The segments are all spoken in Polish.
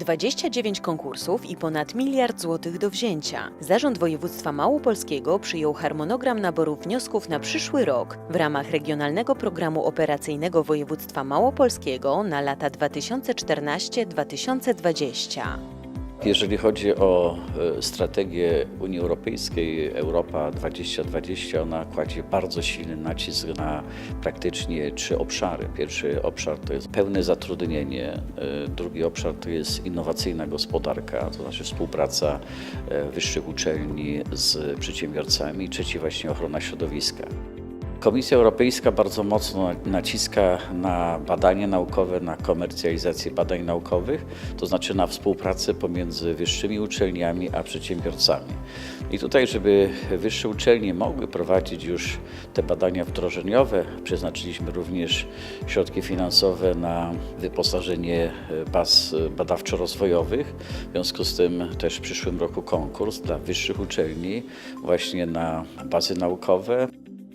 29 konkursów i ponad miliard złotych do wzięcia. Zarząd Województwa Małopolskiego przyjął harmonogram naboru wniosków na przyszły rok w ramach Regionalnego Programu Operacyjnego Województwa Małopolskiego na lata 2014-2020. Jeżeli chodzi o e, strategię Unii Europejskiej Europa 2020, ona kładzie bardzo silny nacisk na praktycznie trzy obszary. Pierwszy obszar to jest pełne zatrudnienie, e, drugi obszar to jest innowacyjna gospodarka, to znaczy współpraca e, wyższych uczelni z przedsiębiorcami, trzeci właśnie ochrona środowiska. Komisja Europejska bardzo mocno naciska na badania naukowe, na komercjalizację badań naukowych, to znaczy na współpracę pomiędzy wyższymi uczelniami a przedsiębiorcami. I tutaj, żeby wyższe uczelnie mogły prowadzić już te badania wdrożeniowe, przeznaczyliśmy również środki finansowe na wyposażenie baz badawczo-rozwojowych. W związku z tym też w przyszłym roku konkurs dla wyższych uczelni właśnie na bazy naukowe.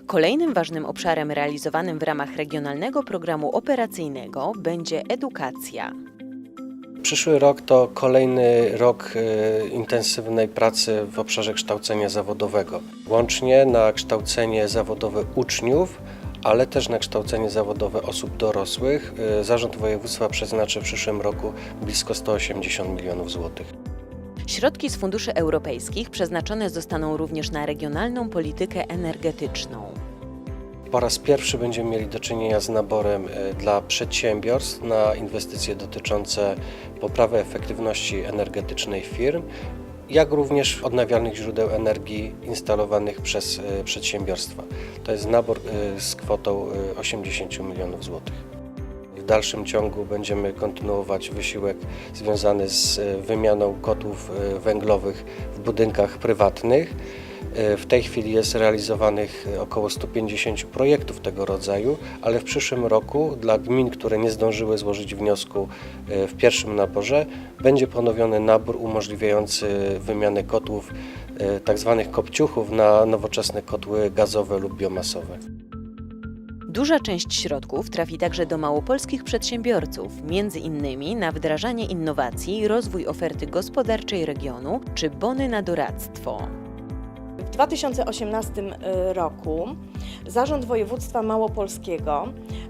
Kolejnym ważnym obszarem realizowanym w ramach Regionalnego Programu Operacyjnego będzie edukacja. Przyszły rok to kolejny rok e, intensywnej pracy w obszarze kształcenia zawodowego. Łącznie na kształcenie zawodowe uczniów, ale też na kształcenie zawodowe osób dorosłych. e, Zarząd Województwa przeznaczy w przyszłym roku blisko 180 milionów złotych. Środki z funduszy europejskich przeznaczone zostaną również na regionalną politykę energetyczną. Po raz pierwszy będziemy mieli do czynienia z naborem e, dla przedsiębiorstw na inwestycje dotyczące poprawy efektywności energetycznej firm, jak również odnawialnych źródeł energii instalowanych przez e, przedsiębiorstwa. To jest nabór e, z kwotą e, 80 milionów złotych. W dalszym ciągu będziemy kontynuować wysiłek związany z e, wymianą kotłów e, węglowych w budynkach prywatnych. E, W tej chwili jest realizowanych około 150 projektów tego rodzaju, ale w przyszłym roku dla gmin, które nie zdążyły złożyć wniosku w pierwszym naborze, będzie ponowiony nabór umożliwiający wymianę kotłów tzw. kopciuchów na nowoczesne kotły gazowe lub biomasowe. Duża część środków trafi także do małopolskich przedsiębiorców, między innymi na wdrażanie innowacji, rozwój oferty gospodarczej regionu czy bony na doradztwo. W 2018 roku Zarząd Województwa Małopolskiego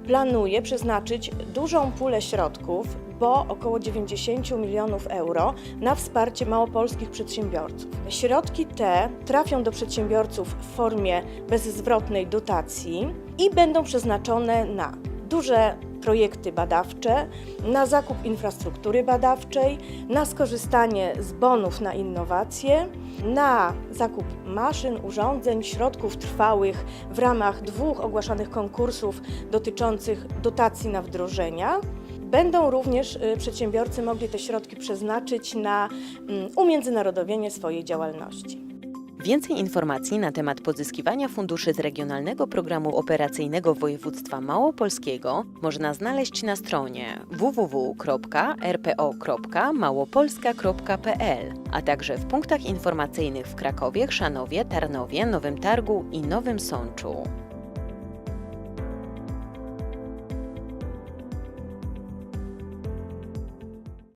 planuje przeznaczyć dużą pulę środków, bo około 90 milionów euro, na wsparcie małopolskich przedsiębiorców. Środki te trafią do przedsiębiorców w formie bezzwrotnej dotacji i będą przeznaczone na duże projekty badawcze, na zakup infrastruktury badawczej, na skorzystanie z bonów na innowacje, na zakup maszyn, urządzeń, środków trwałych w ramach dwóch ogłaszanych konkursów dotyczących dotacji na wdrożenia. Będą również y, przedsiębiorcy mogli te środki przeznaczyć na mm, umiędzynarodowienie swojej działalności. Więcej informacji na temat pozyskiwania funduszy z Regionalnego Programu Operacyjnego Województwa Małopolskiego można znaleźć na stronie www.rpo.małopolska.pl, a także w punktach informacyjnych w Krakowie, Chrzanowie, Tarnowie, Nowym Targu i Nowym Sączu.